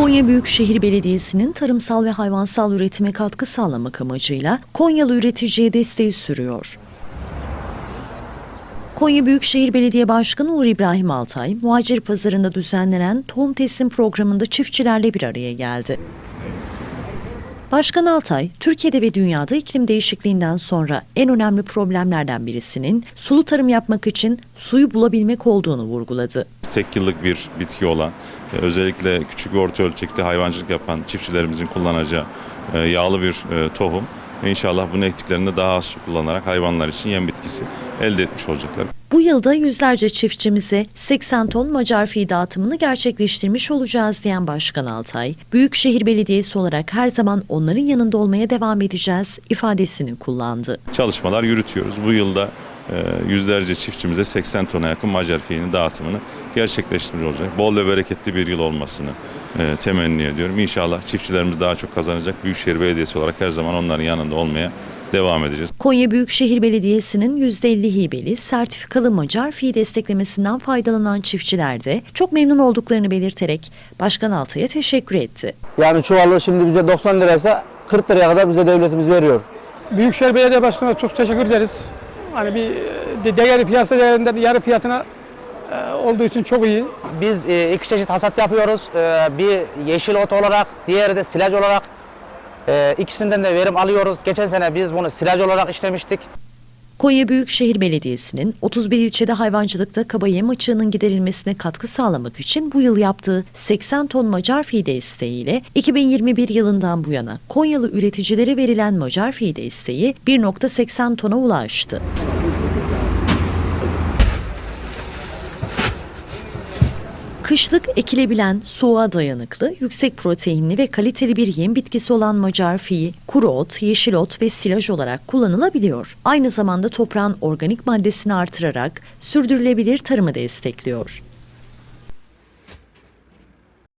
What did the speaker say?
Konya Büyükşehir Belediyesi'nin tarımsal ve hayvansal üretime katkı sağlamak amacıyla Konyalı üreticiye desteği sürüyor. Konya Büyükşehir Belediye Başkanı Uğur İbrahim Altay, muhacir pazarında düzenlenen tohum teslim programında çiftçilerle bir araya geldi. Başkan Altay, Türkiye'de ve dünyada iklim değişikliğinden sonra en önemli problemlerden birisinin sulu tarım yapmak için suyu bulabilmek olduğunu vurguladı. tek yıllık bir bitki olan, e, özellikle küçük ve orta ölçekte hayvancılık yapan çiftçilerimizin kullanacağı e, yağlı bir e, tohum. İnşallah bunu ektiklerinde daha az su kullanarak hayvanlar için yem bitkisi elde etmiş olacaklar. Bu yılda yüzlerce çiftçimize 80 ton Macar fiğ dağıtımını gerçekleştirmiş olacağız diyen Başkan Altay, Büyükşehir Belediyesi olarak her zaman onların yanında olmaya devam edeceğiz ifadesini kullandı. Çalışmalar yürütüyoruz. Bu yılda e, yüzlerce çiftçimize 80 tona yakın Macar fiğinin dağıtımını gerçekleştirmiş olacak. Bol ve bereketli bir yıl olmasını e, temenni ediyorum. İnşallah çiftçilerimiz daha çok kazanacak. Büyükşehir Belediyesi olarak her zaman onların yanında olmaya devam edeceğiz. Konya Büyükşehir Belediyesi'nin %50 hibeli sertifikalı Macar fiğ desteklemesinden faydalanan çiftçiler de çok memnun olduklarını belirterek Başkan Altay'a teşekkür etti. Yani çuvalı şimdi bize 90 liraysa 40 liraya kadar bize devletimiz veriyor. Büyükşehir Belediye Başkanı'na çok teşekkür ederiz. Hani bir de- değerli piyasa değerinden yarı fiyatına e, olduğu için çok iyi. Biz e, iki çeşit hasat yapıyoruz. E, bir yeşil ot olarak, diğeri de silaj olarak. E, ikisinden de verim alıyoruz. Geçen sene biz bunu silaj olarak işlemiştik. Konya Büyükşehir Belediyesi'nin 31 ilçede hayvancılıkta kaba yem açığının giderilmesine katkı sağlamak için bu yıl yaptığı 80 ton Macar fiğ desteğiyle 2021 yılından bu yana Konyalı üreticilere verilen Macar fiğ desteği 1.80 tona ulaştı. Kışlık ekilebilen, soğuğa dayanıklı, yüksek proteinli ve kaliteli bir yem bitkisi olan Macar fiği, kuru ot, yeşil ot ve silaj olarak kullanılabiliyor. Aynı zamanda toprağın organik maddesini artırarak sürdürülebilir tarımı destekliyor.